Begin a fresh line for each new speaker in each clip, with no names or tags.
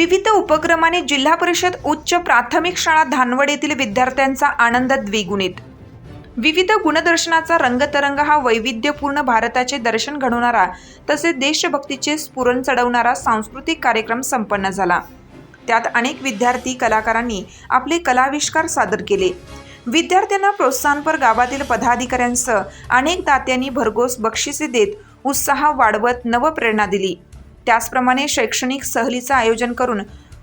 विविध उपक्रमाने जिल्हा परिषद उच्च प्राथमिक शाळा धानवड येथील विद्यार्थ्यांचा आनंद द्विगुणित. विविध गुणदर्शनाचा रंगतरंग हा वैविध्यपूर्ण भारताचे दर्शन घडवणारा तसेच देशभक्तीचे स्फुरण चढवणारा सांस्कृतिक कार्यक्रम संपन्न झाला. त्यात अनेक विद्यार्थी कलाकारांनी आपले कलाविष्कार सादर केले. विद्यार्थ्यांना प्रोत्साहनपर गावातील पदाधिकाऱ्यांसह अनेक दात्यांनी भरघोस बक्षिसे देत उत्साह वाढवत नवप्रेरणा दिली. त्याचप्रमाणे शैक्षणिक सहलीचं आयोजन करून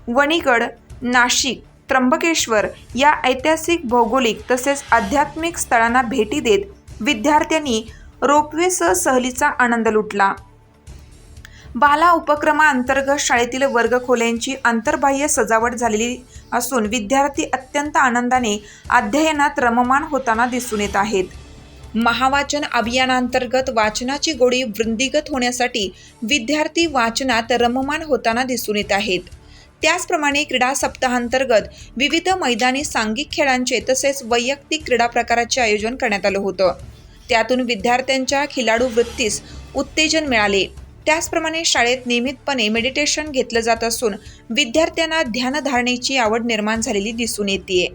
वणीगड नाशिक त्र्यंबकेश्वर या ऐतिहासिक भौगोलिक तसेच आध्यात्मिक स्थळांना भेटी देत विद्यार्थ्यांनी रोपवेसह सहलीचा आनंद लुटला. बाला उपक्रमाअंतर्गत शाळेतील वर्गखोल्यांची आंतरबाह्य सजावट झालेली असून विद्यार्थी अत्यंत आनंदाने अध्ययनात रममान होताना दिसून येत आहेत. महावाचन अभियानांतर्गत वाचनाची गोडी वृंदिगत होण्यासाठी विद्यार्थी वाचनात रममान होताना दिसून येत आहेत. त्याचप्रमाणे क्रीडा सप्ताहांतर्गत विविध मैदानी सांघिक खेळांचे तसेच वैयक्तिक क्रीडा प्रकाराचे आयोजन करण्यात आलं होतं. त्यातून विद्यार्थ्यांच्या खिलाडू वृत्तीस उत्तेजन मिळाले. त्याचप्रमाणे शाळेत नियमितपणे मेडिटेशन घेतलं जात असून विद्यार्थ्यांना ध्यानधारणेची आवड निर्माण झालेली दिसून येते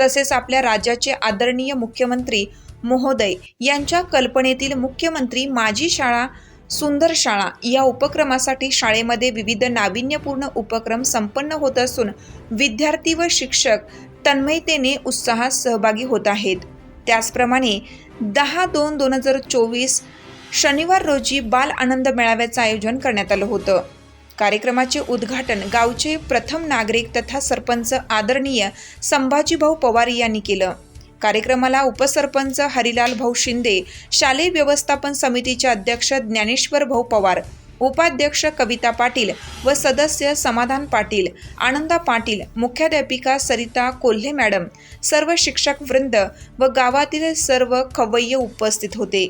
तसेच आपल्या राज्याचे आदरणीय मुख्यमंत्री महोदय यांच्या कल्पनेतील मुख्यमंत्री माझी शाळा सुंदर शाळा या उपक्रमासाठी शाळेमध्ये विविध नाविन्यपूर्ण उपक्रम संपन्न होत असून विद्यार्थी व शिक्षक तन्मयतेने उत्साहात सहभागी होत आहेत. त्याचप्रमाणे दहा दोन दोन हजार चोवीस शनिवार रोजी बाल आनंद मेळाव्याचं आयोजन करण्यात आलं होतं. कार्यक्रमाचे उद्घाटन गावचे प्रथम नागरिक तथा सरपंच आदरणीय संभाजीभाऊ पवार यांनी केलं. कार्यक्रमाला उपसरपंच हरिलाल भाऊ शिंदे शालेय व्यवस्थापन समितीचे अध्यक्ष ज्ञानेश्वर भाऊ पवार उपाध्यक्ष कविता पाटील व सदस्य समाधान पाटील आनंदा पाटील मुख्याध्यापिका सरिता कोल्हे मॅडम सर्व शिक्षक वृंद व गावातील सर्व खवय्य उपस्थित होते.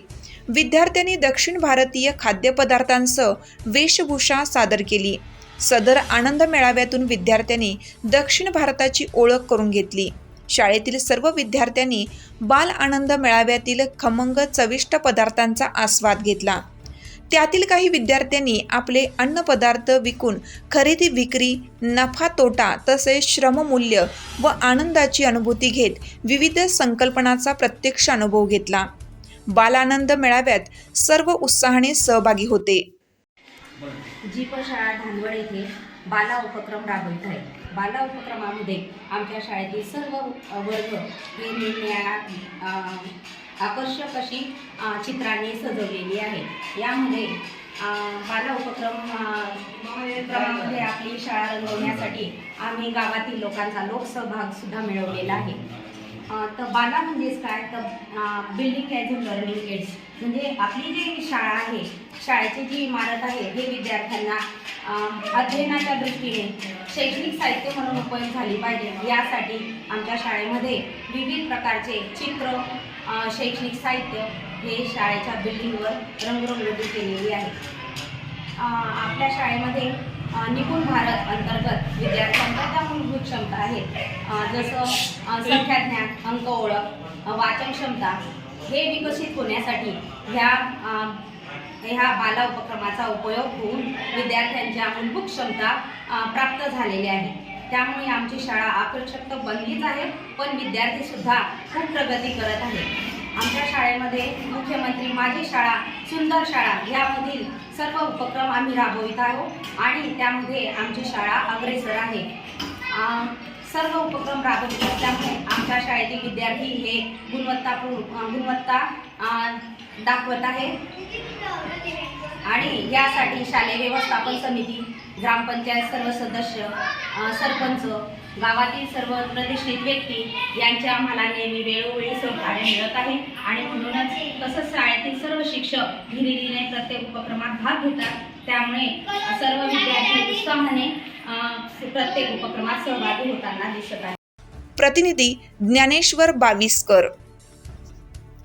विद्यार्थ्यांनी दक्षिण भारतीय खाद्यपदार्थांसह वेशभूषा सादर केली. सदर आनंद मेळाव्यातून विद्यार्थ्यांनी दक्षिण भारताची ओळख करून घेतली. शाळेतील सर्व विद्यार्थ्यांनी बाल आनंद मेळाव्यातील खमंग चविष्ट पदार्थांचा आस्वाद घेतला. त्यातील काही विद्यार्थ्यांनी आपले अन्नपदार्थ विकून खरेदी विक्री नफा तोटा तसेच श्रममूल्य व आनंदाची अनुभूती घेत विविध संकल्पनाचा प्रत्यक्ष अनुभव घेतला. बालानंद मेळाव्यात सर्व उत्साहाने सहभागी होते.
जीप शाळा धानवड येथे बाला उपक्रम राबवित आहे बाला उपक्रमामध्ये आमच्या शाळेतील सर्व वर्ग हे निरनिळ्या आकर्षक अशी चित्राने चित्रांनी सजवलेली आहे. यामध्ये बाला उपक्रम क्रमामध्ये आपली शाळा रंगवण्यासाठी आम्ही गावातील लोकांचा लोकसहभाग सुद्धा मिळवलेला आहे. तर बाला म्हणजेच काय? तर building as a learning aids म्हणजे आपली जी शाळा आहे शाळेची जी इमारत आहे हे विद्यार्थ्यांना अध्ययनाच्या दृष्टीने शैक्षणिक साहित्य म्हणून उपयोग झाली पाहिजे. यासाठी आमच्या शाळेमध्ये विविध प्रकारचे चित्र शैक्षणिक साहित्य हे शाळेच्या बिल्डिंगवर रंगरंगोटी केलेली आहे. आपल्या शाळेमध्ये निपुण भारत अंतर्गत विद्यार्थ्यांच्या त्या मूलभूत क्षमता आहेत जसं अ, संख्याज्ञान अंक ओळख वाचन क्षमता हे विकसित होण्यासाठी ह्या ह्या बाला उपक्रमाचा उपयोग होऊन विद्यार्थ्यांच्या मूलभूत क्षमता प्राप्त झालेल्या आहेत. त्यामुळे आमची शाळा आकर्षक तर बनलीच आहे पण विद्यार्थीसुद्धा खूप प्रगती करत आहेत. आमच्या शाळेमध्ये मुख्यमंत्री माझी शाळा सुंदर शाळा यामधील सर्व उपक्रम आम्ही राबवित आहोत आणि त्यामध्ये आमची शाळा अग्रेसर आहे. सर्व उपक्रम राबवित असल्यामुळे आमच्या शाळेतील विद्यार्थी हे गुणवत्तापूर्ण गुणवत्ता दाखवत आहे आणि यासाठी शालेय व्यवस्थापन समिती ग्रामपंचायत सर्व सदस्य सरपंच गावातील सर्व प्रतिष्ठित व्यक्ती यांचे आम्हाला नेहमी वेळोवेळी सहकार्य मिळत आहे. आणि म्हणूनच तसंच शाळेतील सर्व शिक्षक धीरेधीरे प्रत्येक उपक्रमात भाग घेतात. त्यामुळे सर्व विद्यार्थी उत्साहाने प्रत्येक उपक्रमात सहभागी होताना दिसत आहे.
प्रतिनिधी ज्ञानेश्वर बाविस्कर